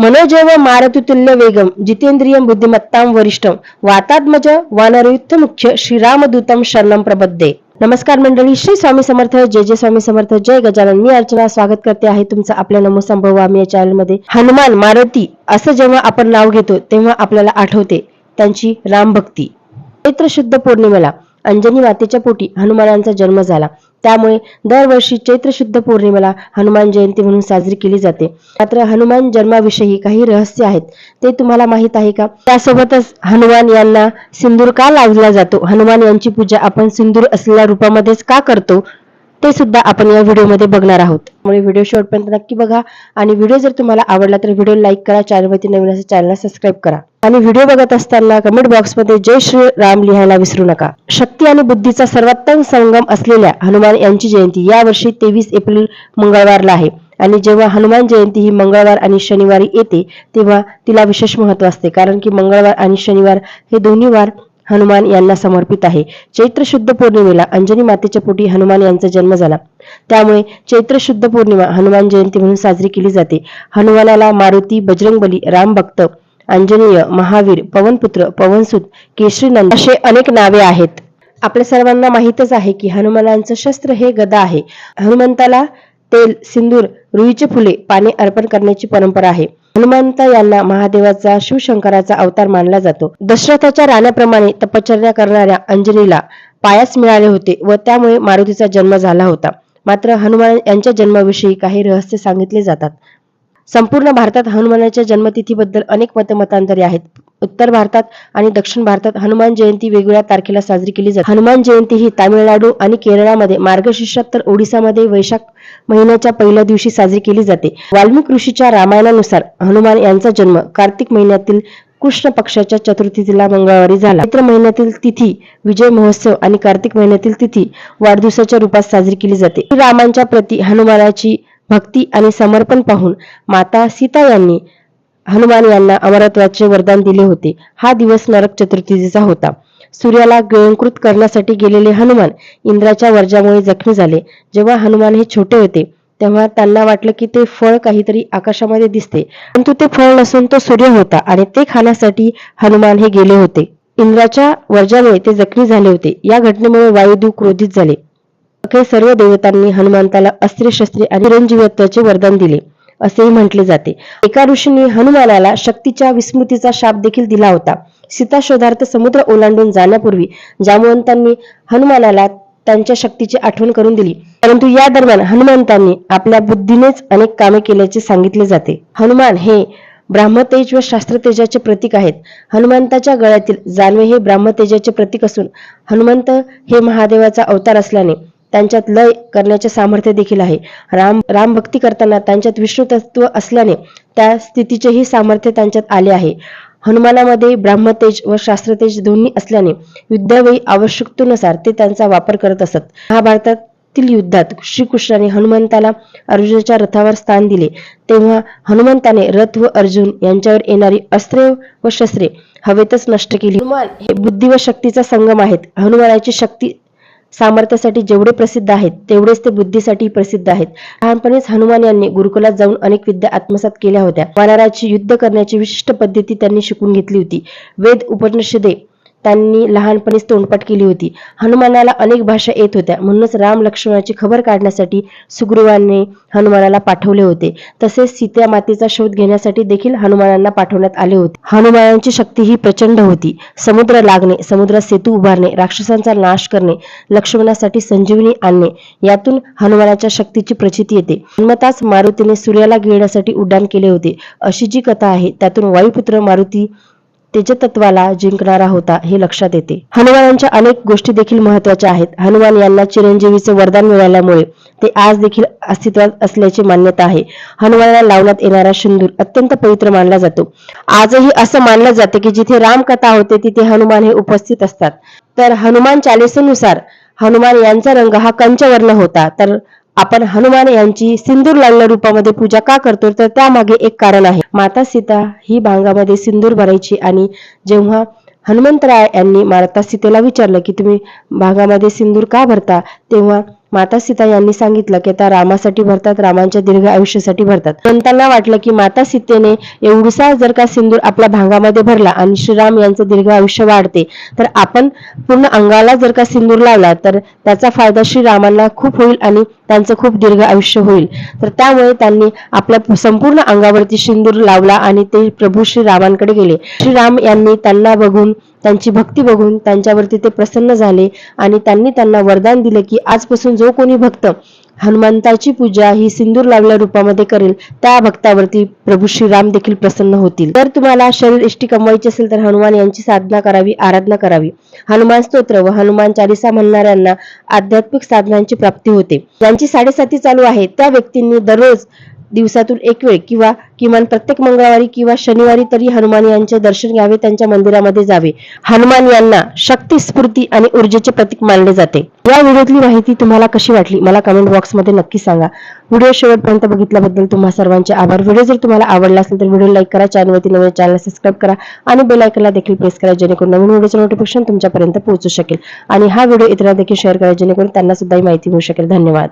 मनोजव मारुतितुल्य वेगम जितेंद्रिय बुद्धिमत्तां वरिष्ठम वातात्मज वानरयुक्त मुख्य श्रीरामदूतम शरणम प्रबद्धे। नमस्कार मंडळी श्री स्वामी समर्थ जय जय स्वामी समर्थ जय गजानन. मी अर्चना स्वागत करते आहे तुमचं आपल्या नमो संभव आम्ही या चॅनलमध्ये हनुमान मारुती असं जेव्हा आपण नाव घेतो तेव्हा आपल्याला आठवते त्यांची रामभक्ती. चैत्र शुद्ध पौर्णिमेला अंजनी मातेच्या पोटी हनुमानांचा जन्म झाला. त्यामुळे दरवर्षी चैत्र शुद्ध पौर्णिमेला हनुमान जयंती म्हणून साजरी केली जाते. मात्र हनुमान जन्माविषयी काही रहस्य आहेत ते तुम्हाला माहीत आहे का? त्यासोबतच हनुमान यांना सिंदूर का लावला जातो? हनुमान यांची पूजा आपण सिंदूर असलेल्या रूपामध्येच का करतो? ते सुद्धा आपण या व्हिडिओमध्ये बघणार आहोत. त्यामुळे व्हिडिओ शेवटपर्यंत नक्की बघा आणि व्हिडिओ जर तुम्हाला आवडला तर व्हिडिओ लाईक करा चॅनलवरती नवीन असं चॅनलला सबस्क्राईब करा. आणि व्हिडिओ बघत असताना कमेंट बॉक्समध्ये जय श्री राम लिहायला विसरू नका. शक्ती आणि बुद्धीचा सर्वोत्तम संगम असलेल्या हनुमान यांची जयंती यावर्षी तेवीस एप्रिल मंगळवारला आहे. आणि जेव्हा हनुमान जयंती ही मंगळवार आणि शनिवारी येते तेव्हा तिला विशेष महत्त्व असते. कारण की मंगळवार आणि शनिवार हे दोन्ही वार हनुमान यांना समर्पित आहे. चैत्र शुद्ध पौर्णिमेला अंजनी मातेच्या पोटी हनुमान यांचा जन्म झाला. त्यामुळे चैत्र शुद्ध पौर्णिमा हनुमान जयंती म्हणून साजरी केली जाते. हनुमानाला मारुती बजरंगबली राम भक्त अंजनीय महावीर पवनपुत्र पवनसुत केशरीनंद असे अनेक नावे आहेत. आपल्या सर्वांना माहीतच आहे की हनुमानांचं शस्त्र हे गदा आहे. हनुमंताला तेल सिंदूर रुईचे फुले पाने अर्पण करण्याची परंपरा आहे. हनुमंत यांना महादेवाचा शिवशंकराचा अवतार मानला जातो. दशरथाच्या राण्याप्रमाणे तपश्चर्या करणाऱ्या अंजनीला पायास मिळाले होते व त्यामुळे मारुतीचा जन्म झाला होता. मात्र हनुमान यांच्या जन्माविषयी काही रहस्य सांगितले जातात. संपूर्ण भारतात हनुमानाच्या जन्मतिथीबद्दल अनेक मतमतांतरे आहेत. उत्तर भारतात आणि दक्षिण भारतात हनुमान जयंती वेगवेगळ्या तारखेला साजरी केली जाते. हनुमान जयंती ही तामिळनाडू आणि केरळामध्ये मार्गशीर्षात तर ओडिसामध्ये वैशाख महिन्याच्या पहिल्या दिवशी साजरी केली जाते. वाल्मिक ऋषीच्या रामायणानुसार हनुमान यांचा जन्म कार्तिक महिन्यातील कृष्ण पक्षाच्या चतुर्थीला मंगळवारी झाला. चैत्र महिन्यातील तिथी विजय महोत्सव आणि कार्तिक महिन्यातील तिथी वाढदिवसाच्या रूपात साजरी केली जाते. रामांच्या प्रती हनुमानाची भक्ती आणि समर्पण पाहून माता सीता यांनी हनुमान यांना अमरत्वाचे वरदान दिले होते. हा दिवस नरक चतुर्थीचा होता. सूर्याला गिळंकृत करण्यासाठी गेलेले हनुमान इंद्राच्या वर्जामुळे जखमी झाले. जेव्हा हनुमान हे छोटे होते तेव्हा त्यांना वाटलं की ते फळ काहीतरी आकाशामध्ये दिसते. परंतु ते फळ नसून तो सूर्य होता आणि ते खाण्यासाठी हनुमान हे गेले होते. इंद्राच्या वर्जामुळे ते जखमी झाले होते. या घटनेमुळे वायुदेव क्रोधित झाले. अखेर सर्व देवतांनी हनुमंताला अस्त्रशस्त्रे आणि चिरंजीवत्वाचे वरदान दिले असेही म्हटले जाते. एका ऋषींनी हनुमानाला शक्तीच्या विस्मृतीचा शाप देखील दिला होता. सीता शोधार्थ समुद्र ओलांडून जाण्यापूर्वी जामवंतांनी हनुमानाला त्यांच्या शक्तीची आठवण करून दिली. परंतु या दरम्यान हनुमंतांनी आपल्या बुद्धीनेच अनेक कामे केल्याचे सांगितले जाते. हनुमान हे ब्राह्मतेज व शास्त्रतेजाचे प्रतीक आहेत. हनुमंताच्या गळ्यातील जानवे हे ब्राह्मतेजाचे प्रतीक असून हनुमंत हे महादेवाचा अवतार असल्याने त्यांच्यात लय करण्याचे सामर्थ्य देखील आहे. राम राम भक्ती करताना त्यांच्यात विष्णू तत्व असल्याने त्या स्थितीचेही सामर्थ्य त्यांच्यात आले आहे. हनुमानामध्ये ब्राह्मतेज व शास्त्रतेज दोन्ही असल्याने युद्धावेळी आवश्यकतेनुसार ते त्यांचा वापर करत असत. महाभारतातील युद्धात श्रीकृष्णाने हनुमंताला अर्जुनाच्या रथावर स्थान दिले. तेव्हा हनुमंताने रथ व अर्जुन यांच्यावर येणारी अस्त्रे व शस्त्रे हवेतच नष्ट केली. हनुमान हे बुद्धी व शक्तीचा संगम आहेत. हनुमानाची शक्ती सामर्थ्यासाठी जेवढे प्रसिद्ध आहेत तेवढेच ते बुद्धीसाठी प्रसिद्ध आहेत. लहानपणीच हनुमान यांनी गुरुकुलात जाऊन अनेक विद्या आत्मसात केल्या होत्या. वानराची युद्ध करण्याची विशिष्ट पद्धती त्यांनी शिकून घेतली होती. वेद उपनिषदे त्यांनी लहानपणीच तोंडपाठ केली होती. हनुमानाला अनेक भाषा येत होत्या. म्हणूनच राम लक्ष्मणाची खबर काढण्यासाठी सुग्रीवाने हनुमानाला पाठवले होते. तसेच सीता मातेचा शोध घेण्यासाठी देखील हनुमानांना पाठवण्यात आले होते. हनुमानांची शक्ती ही प्रचंड होती. समुद्र लागणे समुद्रात सेतू उभारणे राक्षसांचा नाश करणे लक्ष्मणासाठी संजीवनी आणणे यातून हनुमानाच्या शक्तीची प्रचिती येते. हनुमताच मारुतीने सूर्याला गिळण्यासाठी उड्डाण केले होते. अशी जी कथा आहे त्यातून वायुपुत्र मारुती तेजतत्वाला जिंकणारा होता हे लक्षात येते. हनुमानांच्या अनेक गोष्टी देखील महत्त्वाच्या आहेत. हनुमान यांना चिरंजीवीचे वरदान मिळाल्यामुळे ते आज देखील अस्तित्वात असल्याची मान्यता आहे. हनुमानाला लावण्यात येणारा शिंदूर अत्यंत पवित्र मानला जातो. आजही असं मानलं जाते की जिथे रामकथा होते तिथे हनुमान हे उपस्थित असतात. तर हनुमान चालिसेनुसार हनुमान यांचा रंग हा कंचवर्ण होता. तर आपण हनुमान यांची सिंदूर लावल्या रूपामध्ये पूजा का करतो? तर त्यामागे एक कारण आहे. माता सीता ही भांगामध्ये सिंदूर भरायची आणि जेव्हा हनुमंतराय यांनी माता सीतेला विचारलं की तुम्ही भागामध्ये सिंदूर का भरता? तेव्हा माता सीता यांनी सांगितलं की त्या रामासाठी भरतात रामांच्या दीर्घ आयुष्यासाठी भरतात. पंतांना वाटलं की माता सीतेने एवढसा जर का सिंदूर आपल्या भांगामध्ये भरला आणि श्रीराम यांचं दीर्घ आयुष्य वाढते तर आपण पूर्ण अंगाला जर का सिंदूर लावला तर त्याचा फायदा श्रीरामांना खूप होईल आणि त्यांचं खूप दीर्घ आयुष्य होईल. तर त्यामुळे त्यांनी आपल्या संपूर्ण अंगावरती सिंदूर लावला आणि ते प्रभू श्रीरामांकडे गेले. श्रीराम यांनी त्यांना बघून त्यांची भक्ती बघून त्यांच्यावरती ते प्रसन्न झाले आणि त्यांनी त्यांना वरदान दिले की आजपासून जो कोणी भक्त हनुमंताची पूजा ही सिंदूर लावल्या रूपामध्ये करेल. त्या भक्तावरती प्रभू श्रीराम देखील प्रसन्न होतील. जर तुम्हाला शरीर इष्टी कमवायची असेल तर हनुमान यांची साधना करावी आराधना करावी. हनुमान स्तोत्र व हनुमान चालिसा म्हणणाऱ्यांना आध्यात्मिक साधनांची प्राप्ती होते. ज्यांची साडेसाती चालू आहे त्या व्यक्तींनी दररोज दिवसातून एक वेळ किंवा किमान प्रत्येक मंगळवारी किंवा शनिवारी तरी हनुमान यांचे दर्शन घ्यावे त्यांच्या मंदिरामध्ये जावे. हनुमान यांना शक्ती स्फूर्ती आणि ऊर्जेचे प्रतीक मानले जाते. या व्हिडिओतली माहिती तुम्हाला कशी वाटली? मला कमेंट बॉक्समध्ये नक्की सांगा. व्हिडिओ शेवटपर्यंत बघितल्याबद्दल तुम्हा सर्वांचे आभार. व्हिडिओ जर तुम्हाला आवडला असेल तर व्हिडिओ लाईक करा चॅनलवरती नवीन चॅनल सबस्क्राईब करा आणि बेलायकनला देखील प्रेस करा जेणेकरून नवीन व्हिडिओचं नोटिफिकेशन तुमच्यापर्यंत पोहोचू शकेल. आणि हा व्हिडिओ इतरांना देखील शेअर करा जेणेकरून त्यांना सुद्धा ही माहिती मिळू शकेल. धन्यवाद.